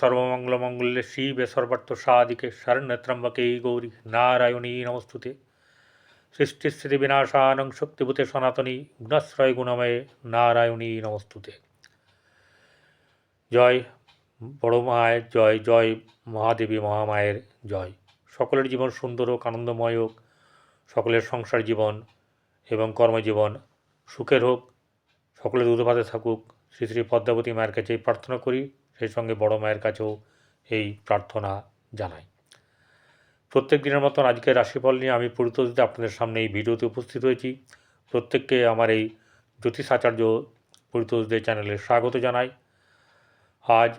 সর্বমঙ্গলমঙ্গলে শিবে সর্বার্থ সাদিকে শরণ্যত্রম্বকে গৌরী নারায়ণী নমস্তুতে। সৃষ্টিস্থিতি বিনাশানং শক্তিভূতে সনাতনী গুণাশ্রয় গুণময়ে নারায়ণী নমস্তুতে। জয় বড় মায়ের জয় জয় মহাদেবী মহামায়ের জয়। সকলের জীবন সুন্দর হোক, আনন্দময় হোক, সকলের সংসার জীবন এবং কর্মজীবন সুখের হোক, সকলের দুধভাতে থাকুক। শ্রী শ্রী পদ্মাবতী মায়ের কাছে প্রার্থনা করি। সেই সঙ্গে বড় মায়ের কাছেও এই প্রার্থনা জানাই। প্রত্যেক দিনের মতন আজকের রাশিফল নিয়ে আমি পরিত দিতে আপনাদের সামনে এই ভিডিওতে উপস্থিত হয়েছি। প্রত্যেককে আমার এই জ্যোতিষ আচার্য পরিতোষদের চ্যানেলে স্বাগত জানাই। আজ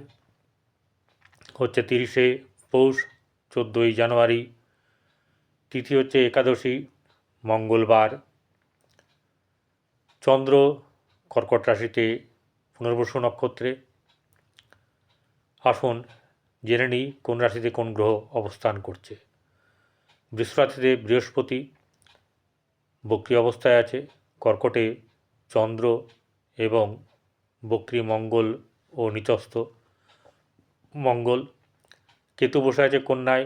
হচ্ছে তিরিশে পৌষ, চোদ্দোই জানুয়ারি তিথি হচ্ছে একাদশী, মঙ্গলবার। চন্দ্র কর্কট রাশিতে পুনর্বসু নক্ষত্রে আসুন, জেনে নিই কোন রাশিতে কোন গ্রহ অবস্থান করছে। রাশিতে বৃহস্পতি বক্রী অবস্থায় আছে, কর্কটে চন্দ্র এবং বক্রী মঙ্গল ও নিচস্থ মঙ্গল। কেতু বসে আছে কন্যায়,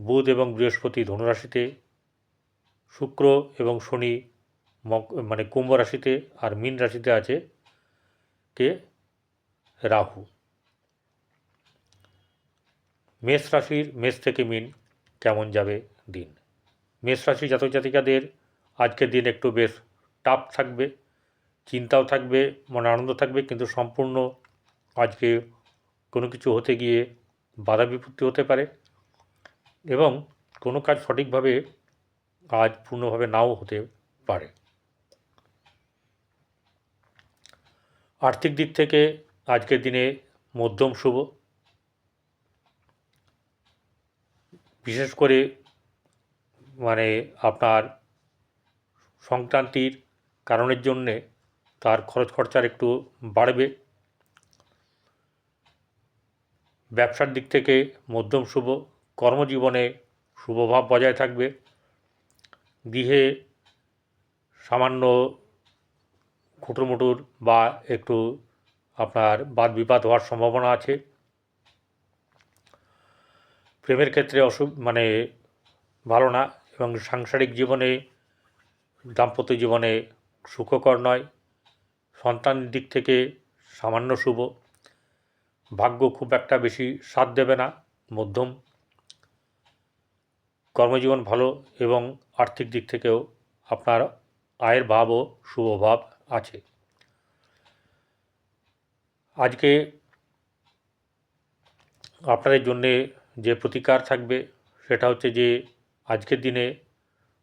বুধ এবং বৃহস্পতি ধনুরাশিতে শুক্র এবং শনি মানে কুম্ভ রাশিতে আর মীন রাশিতে আছে কে? রাহু। মেষ রাশির মেষ থেকে মিন কেমন যাবে দিন? মেষ রাশি জাতক জাতিকাদের আজকের দিন একটু বেশ টাফ থাকবে, চিন্তাও থাকবে, মনে আনন্দ থাকবে, কিন্তু সম্পূর্ণ আজকে কোনো কিছু হতে গিয়ে বাধা বিপত্তি হতে পারে এবং কোনো কাজ সঠিকভাবে কাজ পূর্ণভাবে নাও হতে পারে। আর্থিক দিক থেকে আজকের দিনে মধ্যম শুভ বিশেষ করে মানে আপনার সংক্রান্তির কারণের জন্যে তার খরচ খরচার একটু বাড়বে। ব্যবসার দিক থেকে মধ্যম শুভ, কর্মজীবনে শুভভাব বজায় থাকবে। গৃহে সামান্য খুটুরমুটুর বা একটু আপনার বাদ বিবাদ হওয়ার সম্ভাবনা আছে। প্রেমের ক্ষেত্রে অসু মানে ভালো না এবং সাংসারিক জীবনে, দাম্পত্য জীবনে সুখকর নয়। সন্তানের দিক থেকে সামান্য শুভ। ভাগ্য খুব একটা বেশি সাথ দেবে না, মধ্যম। কর্মজীবন ভালো এবং আর্থিক দিক থেকেও আপনার আয়ের ভাবও শুভ ভাব আছে। আজকে আপনাদের জন্যে যে প্রতিকার থাকবে সেটা হচ্ছে যে আজকের দিনে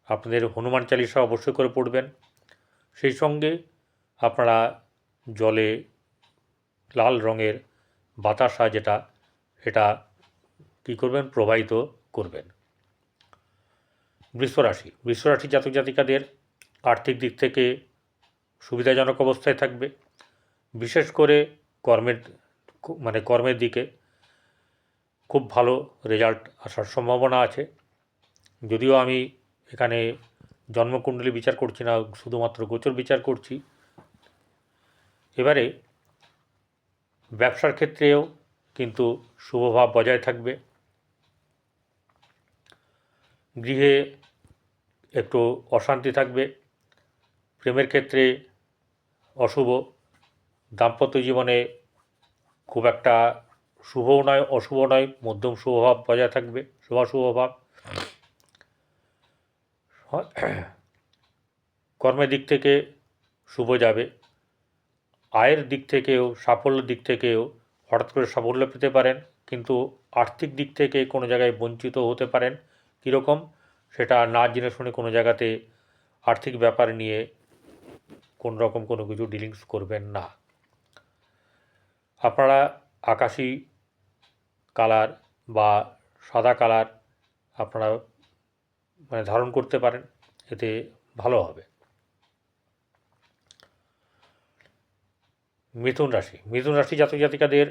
আপনাদের হনুমান চালিসা অবশ্যই করে পড়বেন। সেই সঙ্গে আপনারা জলে লাল রঙের বাতাসা যেটা, সেটা কী করবেন? প্রবাহিত করবেন। বৃষরাশি বৃষরাশি জাতক জাতিকাদের আর্থিক দিক থেকে সুবিধাজনক অবস্থায় থাকবে। বিশেষ করে কর্মের মানে কর্মের দিকে খুব ভালো রেজাল্ট আসার সম্ভাবনা আছে। যদিও আমি এখানে জন্মকুণ্ডলী বিচার করছি না, শুধুমাত্র গোচর বিচার করছি। এবারে ব্যবসার ক্ষেত্রেও কিন্তু শুভভাব বজায় থাকবে। গৃহে একটু অশান্তি থাকবে। প্রেমের ক্ষেত্রে অশুভ। দাম্পত্য জীবনে খুব একটা শুভও নয় অশুভ নয়, মধ্যম শুভভাব বজায় থাকবে শুভাশুভভাব কর্মের দিক থেকে শুভ যাবে, আয়ের দিক থেকেও, সাফল্যের দিক থেকেও হঠাৎ করে সাফল্য পেতে পারেন, কিন্তু আর্থিক দিক থেকে কোনো জায়গায় বঞ্চিত হতে পারেন। কীরকম? সেটা না জেনে শুনে কোনো জায়গাতে আর্থিক ব্যাপার নিয়ে কোন রকম কোনো কিছু ডিলিংস করবেন না। আপনারা আকাশি কালার বা সাদা কালার আপনারা মানে ধারণ করতে পারেন, এতে ভালো হবে। মিথুন রাশি মিথুন রাশি জাতক জাতিকাদের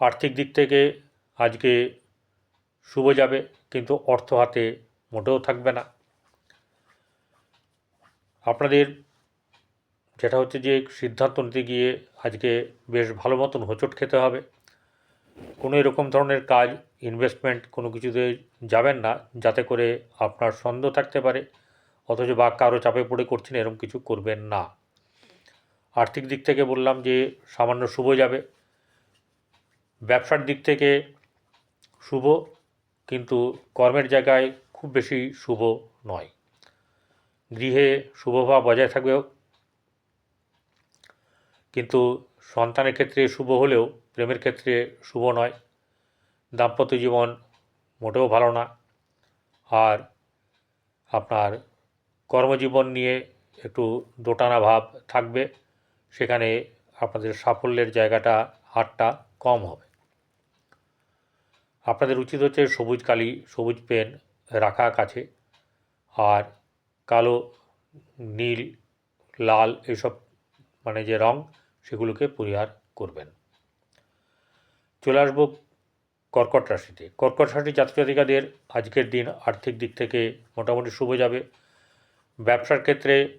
আর্থিক দিক থেকে আজকে শুভ যাবে, কিন্তু অর্থ হাতে মোটেও থাকবে না। আপনাদের যেটা হচ্ছে যে সিদ্ধান্ত নিতে গিয়ে আজকে বেশ ভালো মতন হোঁচট খেতে হবে। কোনো এরকম ধরনের কাজ ইনভেস্টমেন্ট কোনো কিছুতে যাবেন না, যাতে করে আপনার সন্দেহ থাকতে পারে, অথচ বা কারও চাপে পড়ে করছেন, এরকম কিছু করবেন না। আর্থিক দিক থেকে বললাম যে, সামান্য শুভ যাবে। ব্যবসার দিক থেকে শুভ, কিন্তু কর্মের জায়গায় খুব বেশি শুভ নয়। গৃহে শুভভাব বজায় থাকবেও। কিন্তু সন্তানের ক্ষেত্রে শুভ হলেও প্রেমের ক্ষেত্রে শুভ নয়, দাম্পত্য জীবন মোটেও ভালো না, আর আপনার কর্মজীবন নিয়ে একটু দোটানা ভাব থাকবে, সেখানে আপনাদের সাফল্যের জায়গাটা হারটা কম হবে। আপনাদের উচিত হচ্ছে সবুজ কালি, সবুজ পেন রাখা কাছে, আর কালো, নীল, লাল এসব মানে যে রং, সেগুলোকে পরিহার করবেন। চলে আসব কর্কট রাশিতে। কর্কট রাশির জাতজাতিকাদের আজকের দিন আর্থিক দিক থেকে মোটামুটি শুভ যাবে। ব্যবসার ক্ষেত্রে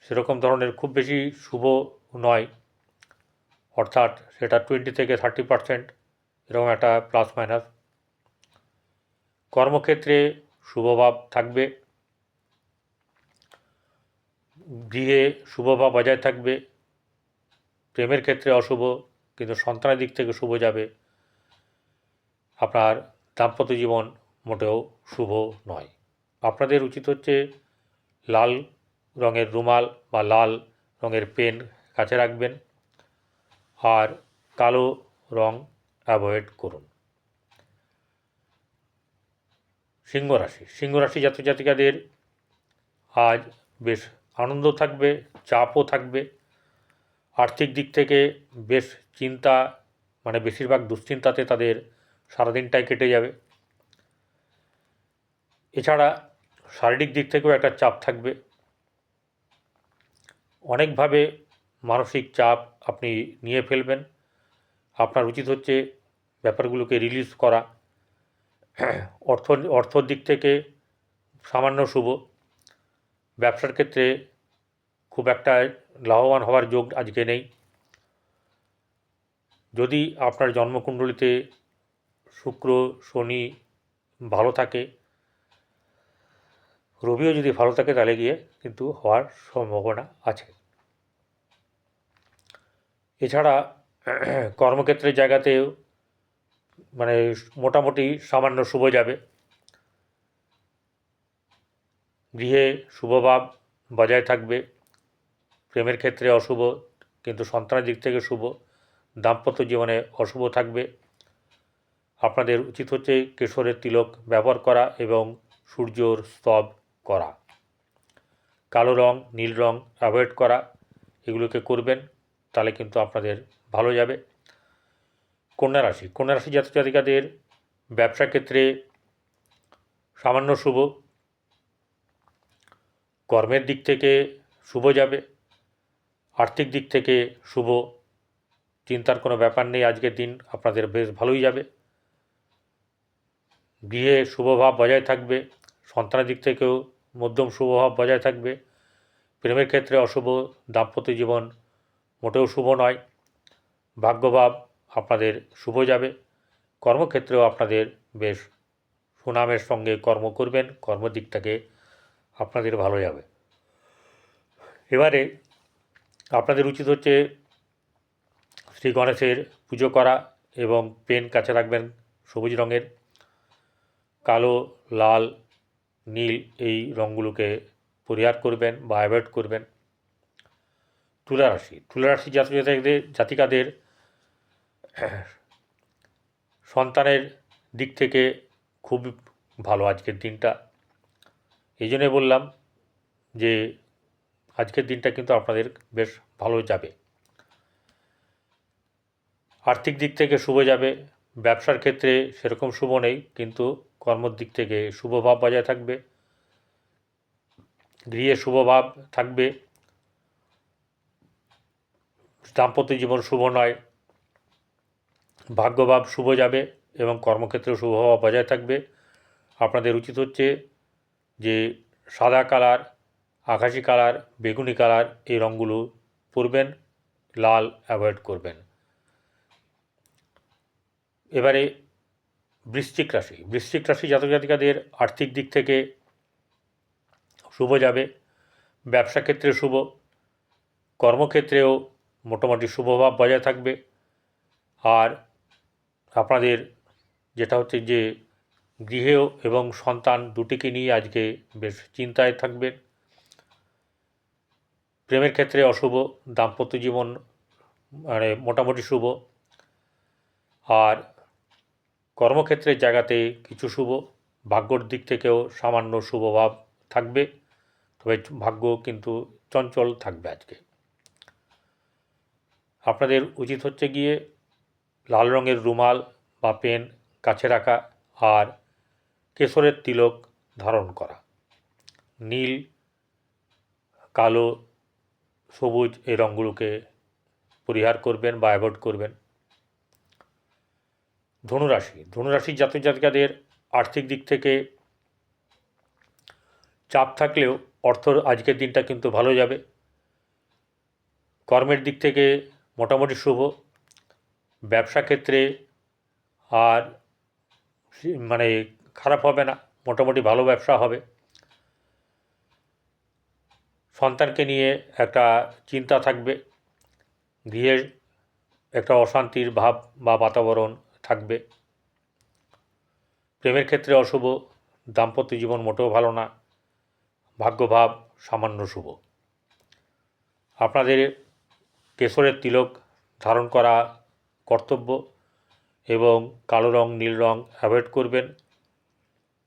সেরকম ধরনের খুব বেশি শুভ নয়। অর্থাৎ সেটা টোয়েন্টি থেকে থার্টি পারসেন্ট, এরকম একটা প্লাস মাইনাস। কর্মক্ষেত্রে শুভভাব থাকবে। গৃহে শুভভাব বজায় থাকবে। প্রেমের ক্ষেত্রে অশুভ। কিন্তু সন্তানের দিক থেকে শুভ যাবে। আপনার দাম্পত্য জীবন মোটেও শুভ নয়। আপনাদের উচিত হচ্ছে লাল রঙের রুমাল বা লাল রঙের পেন কাছে রাখবেন আর কালো রং অ্যাভয়েড করুন। সিংহ রাশি সিংহ রাশি জাতক জাতিকাদের আজ বেশ আনন্দ থাকবে, চাপও থাকবে। আর্থিক দিক থেকে বেশ চিন্তা মানে বেশিরভাগ দুশ্চিন্তাতে তাদের সারাদিনটাই কেটে যাবে। এছাড়া শারীরিক দিক থেকেও একটা চাপ থাকবে। অনেকভাবে মানসিক চাপ আপনি নিয়ে ফেলবেন। আপনার উচিত হচ্ছে ব্যাপারগুলোকে রিলিজ করা। অর্থ অর্থর দিক থেকে সামান্য শুভ। ব্যবসার ক্ষেত্রে খুব একটা লাভবান হওয়ার যোগ আজকে নেই। যদি আপনার জন্মকুণ্ডলিতে শুক্র, শনি ভালো থাকে রবিও যদি ভালো থাকে তাহলে গিয়ে কিন্তু হওয়ার সম্ভাবনা আছে। এছাড়া কর্মক্ষেত্রের জায়গাতেও মানে মোটামুটি সামান্য শুভ যাবে। গৃহে শুভভাব বজায় থাকবে। প্রেমের ক্ষেত্রে অশুভ, কিন্তু সন্তানের দিক থেকে শুভ। দাম্পত্য জীবনে অশুভ থাকবে। আপনাদের উচিত হচ্ছে কেশরের তিলক ব্যবহার করা এবং সূর্যর স্তব করা। কালো রং, নীল রং অ্যাভয়েড করা, এগুলোকে করবেন, তাহলে কিন্তু আপনাদের ভালো যাবে। কন্যা রাশি কন্যা রাশি জাতক জাতিকাদের ব্যবসা ক্ষেত্রে সামান্য শুভ, কর্মের দিক থেকে শুভ যাবে, আর্থিক দিক থেকে শুভ চিন্তার কোনো ব্যাপার নেই, আজকের দিন আপনাদের বেশ ভালোই যাবে। গৃহে শুভভাব বজায় থাকবে, সন্তানের দিক থেকেও মধ্যম শুভভাব বজায় থাকবে। প্রেমের ক্ষেত্রে অশুভ দাম্পত্য জীবন মোটেও শুভ নয় ভাগ্যভাব আপনাদের শুভ যাবে। কর্মক্ষেত্রেও আপনাদের বেশ সুনামের সঙ্গে কর্ম করবেন কর্মদিকটাকে আপনাদের ভালো যাবে। এবারে আপনাদের উচিত হচ্ছে শ্রী গণেশের পুজো করা এবং পেন কাছে রাখবেন সবুজ রঙের। কালো, লাল, নীল এই রঙগুলোকে পরিহার করবেন বা অ্যাভয়েড করবেন। তুলা রাশি, তুলা জাতিকাদের সন্তানের দিক থেকে খুব ভালো আজকের দিনটা। এই জন্যে বললাম যে আজকের দিনটা কিন্তু আপনাদের বেশ ভালো যাবে। আর্থিক দিক থেকে শুভ যাবে, ব্যবসার ক্ষেত্রে সেরকম শুভ নেই, কিন্তু কর্মর দিক থেকে শুভভাব বজায় থাকবে, গৃহে শুভভাব থাকবে, দাম্পত্য জীবন শুভ নয় ভাগ্যভাব শুভ যাবে এবং কর্মক্ষেত্রে শুভভাব বজায় থাকবে। আপনাদের উচিত হচ্ছে যে সাদা কালার, আকাশি কালার, বেগুনি কালার এই রঙগুলো পরবেন, লাল অ্যাভয়েড করবেন। এবারে বৃশ্চিক রাশি বৃশ্চিক রাশি জাতক জাতিকাদের আর্থিক দিক থেকে শুভ যাবে, ব্যবসা ক্ষেত্রে শুভ, কর্মক্ষেত্রেও মোটামুটি শুভভাব বজায় থাকবে। আর আপনাদের যেটা হচ্ছে যে গৃহেও এবং সন্তান দুটিকে নিয়ে আজকে বেশ চিন্তায় থাকবেন। প্রেমের ক্ষেত্রে অশুভ, দাম্পত্য জীবন মানে মোটামুটি শুভ। আর কর্মক্ষেত্রের জায়গাতে কিছু শুভ, ভাগ্যর দিক থেকেও সামান্য শুভভাব থাকবে। তবে ভাগ্য কিন্তু চঞ্চল থাকবে আজকে। আপনাদের উচিত হচ্ছে গিয়ে লাল রঙের রুমাল বা পেন কাছে রাখা আর কেশরের তিলক ধারণ করা। নীল, কালো, সবুজ এই রঙগুলোকে পরিহার করবেন বা অ্যাভয়েড করবেন। ধনুরাশি। ধনুরাশির জাতক জাতিকাদের আর্থিক দিক থেকে চাপ থাকলেও অর্থ আজকের দিনটা কিন্তু ভালো যাবে। কর্মের দিক থেকে মোটামুটি শুভ। ব্যবসা ক্ষেত্রে আর মানে খারাপ হবে না, মোটামুটি ভালো ব্যবসা হবে। সন্তানকে নিয়ে একটা চিন্তা থাকবে। গৃহের একটা অশান্তির ভাব বা বাতাবরণ থাকবে। প্রেমের ক্ষেত্রে অশুভ, দাম্পত্য জীবন মোটেও ভালো না, ভাগ্যভাব সামান্য শুভ। আপনাদের কেশরের তিলক ধারণ করা কর্তব্য এবং কালো রং, নীল রং অ্যাভয়েড করবেন।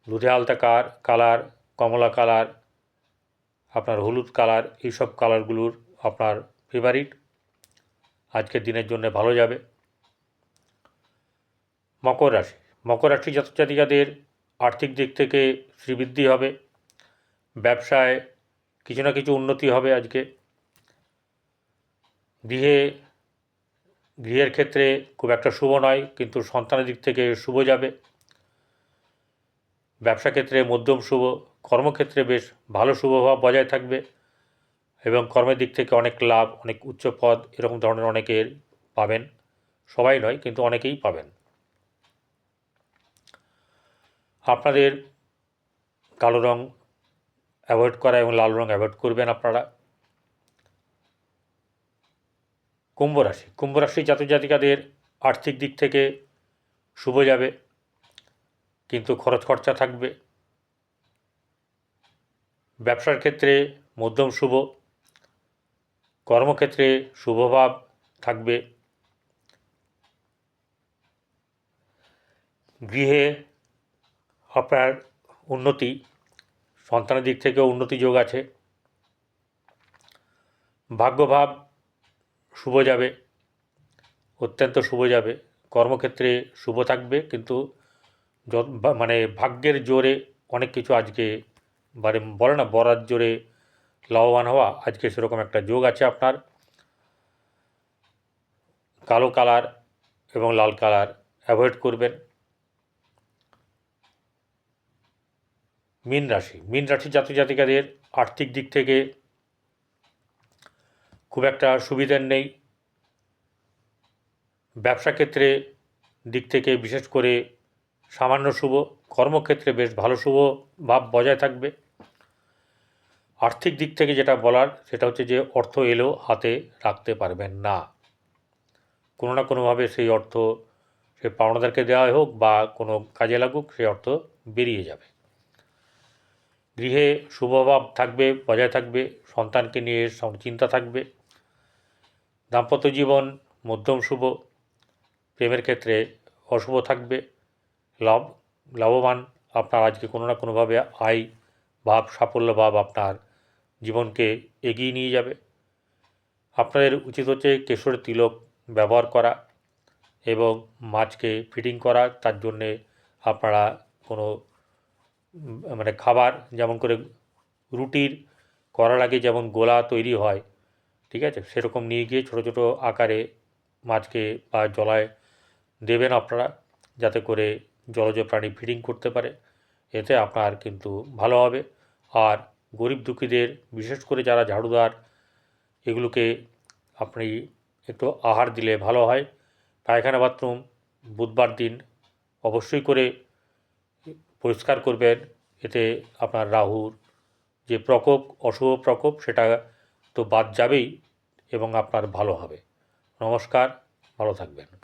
দুধে আলতা কার, কালার, কমলা কালার, আপনার হলুদ কালার, এইসব কালারগুলোর আপনার ফেভারিট আজকের দিনের জন্য ভালো যাবে। মকর রাশি। মকর রাশি জাতক জাতিকাদের আর্থিক দিক থেকে শ্রীবৃদ্ধি হবে। ব্যবসায় কিছু না কিছু উন্নতি হবে আজকে। গৃহে, গৃহের ক্ষেত্রে খুব একটা শুভ নয়, কিন্তু সন্তানের দিক থেকে শুভ যাবে। ব্যবসা ক্ষেত্রে মধ্যম শুভ, কর্মক্ষেত্রে বেশ ভালো শুভভাব বজায় থাকবে এবং কর্মের দিক থেকে অনেক লাভ, অনেক উচ্চ পদ এরকম ধরনের অনেকের পাবেন। সবাই নয়, কিন্তু অনেকেই পাবেন। আপনাদের কালো রং অ্যাভয়েড করা এবং লাল রং অ্যাভয়েড করবেন আপনারা। কুম্ভ রাশি কুম্ভ রাশি জাতক জাতিকাদের আর্থিক দিক থেকে শুভ যাবে, কিন্তু খরচ খরচা থাকবে। ব্যবসার ক্ষেত্রে মধ্যম শুভ, কর্মক্ষেত্রে শুভভাব থাকবে। গৃহে আপনার উন্নতি, সন্তানের দিক থেকেও উন্নতি যোগ আছে। ভাগ্যভাব শুভ যাবে, অত্যন্ত শুভ যাবে। কর্মক্ষেত্রে শুভ থাকবে, কিন্তু মানে ভাগ্যের জোরে অনেক কিছু আজকে মানে বলে না, বরার জোরে লাভবান হওয়া আজকে সেরকম একটা যোগ আছে আপনার। কালো কালার এবং লাল কালার অ্যাভয়েড করবেন। মীন রাশি। মীন রাশি জাতক জাতিকাদের আর্থিক দিক থেকে খুব একটা সুবিধার নেই। ব্যবসা ক্ষেত্রে দিক থেকে বিশেষ করে সামান্য শুভ, কর্মক্ষেত্রে বেশ ভালো শুভ ভাব বজায় থাকবে। আর্থিক দিক থেকে যেটা বলার, সেটা হচ্ছে যে অর্থ এলেও হাতে রাখতে পারবেন না। কোনো না কোনোভাবে সেই অর্থ সে পাওনাদারকে দেওয়া হোক বা কোনো কাজে লাগুক সেই অর্থ বেরিয়ে যাবে। গৃহে শুভভাব থাকবে, বজায় থাকবে, সন্তানকে নিয়ে চিন্তা থাকবে। দাম্পত্য জীবন মধ্যম শুভ, প্রেমের ক্ষেত্রে অশুভ থাকবে। লাভ, লাভবান আপনার আজকে কোনো না কোনোভাবে আয়, ভাব, সাফল্য, ভাব আপনার জীবনকে এগিয়ে নিয়ে যাবে। আপনাদের উচিত হচ্ছে কেশরের তিলক ব্যবহার করা এবং মাছকে ফিটিং করা, তার জন্যে আপনারা কোনো মানে খাবার যেমন করে রুটির করার আগে যেমন গোলা তৈরি হয়, ঠিক আছে? সেরকম নিয়ে গিয়ে ছোটো ছোটো আকারে মাছকে বা জলায় দেবেন আপনারা, যাতে করে জলজ প্রাণী ফিডিং করতে পারে। এতে আপনার কিন্তু ভালো হবে। আর গরিব দুঃখীদের, বিশেষ করে যারা ঝাড়ুদার, এগুলোকে আপনি একটু আহার দিলে ভালো হয়। পায়খানা, বাথরুম বুধবার দিন অবশ্যই করে পরিষ্কার করবেন। এতে আপনার রাহুর যে প্রকোপ, অশুভ প্রকোপ, সেটা তো বাদ যাবেই এবং আপনার ভালো হবে। নমস্কার, ভালো থাকবেন।